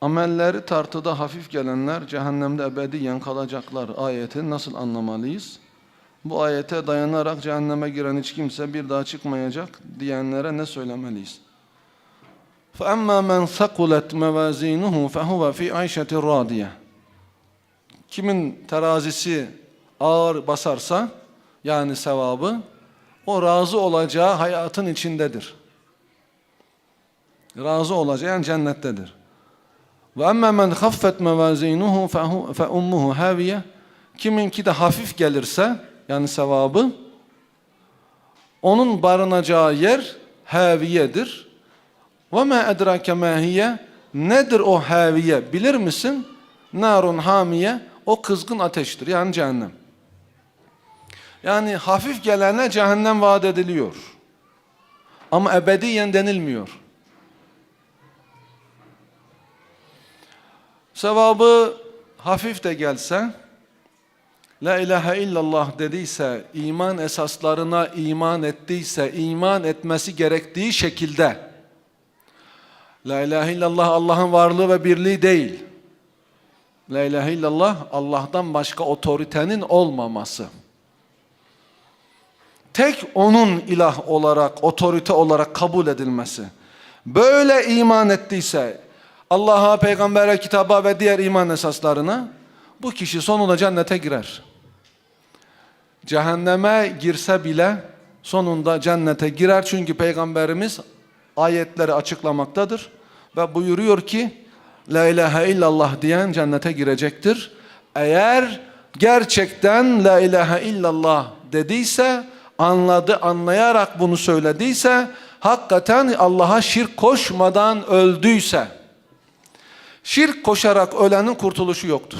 Amelleri tartıda hafif gelenler cehennemde ebediyen kalacaklar ayetini nasıl anlamalıyız? Bu ayete dayanarak cehenneme giren hiç kimse bir daha çıkmayacak diyenlere ne söylemeliyiz? فَأَمَّا مَنْ ثَقُلَتْ مَوَازِينُهُ فَهُوَ فِي عَيْشَةٍ رَادِيَةٍ Kimin terazisi ağır basarsa yani sevabı o razı olacağı hayatın içindedir. Razı olacağı yani cennettedir. Ve emme men haffet mevazinuhu fe ummuhu haviye kiminki de hafif gelirse yani sevabı onun barınacağı yer haviyedir. Ve ma edrake ma hiye nedir o haviye bilir misin? Narun hamiye o kızgın ateştir yani cehennem. Yani hafif gelene cehennem vaat ediliyor. Ama ebediyen denilmiyor. Sevabı hafif de gelse, La ilahe illallah dediyse, iman esaslarına iman ettiyse, iman etmesi gerektiği şekilde, La ilahe illallah Allah'ın varlığı ve birliği değil. La ilahe illallah Allah'tan başka otoritenin olmaması. Tek onun ilah olarak, otorite olarak kabul edilmesi. Böyle iman ettiyse, Allah'a, peygambere, kitaba ve diğer iman esaslarına bu kişi sonunda cennete girer. Cehenneme girse bile sonunda cennete girer çünkü peygamberimiz ayetleri açıklamaktadır ve buyuruyor ki La ilahe illallah diyen cennete girecektir. Eğer gerçekten La ilahe illallah dediyse, anladı, anlayarak bunu söylediyse, hakikaten Allah'a şirk koşmadan öldüyse, Şirk koşarak ölenin kurtuluşu yoktur.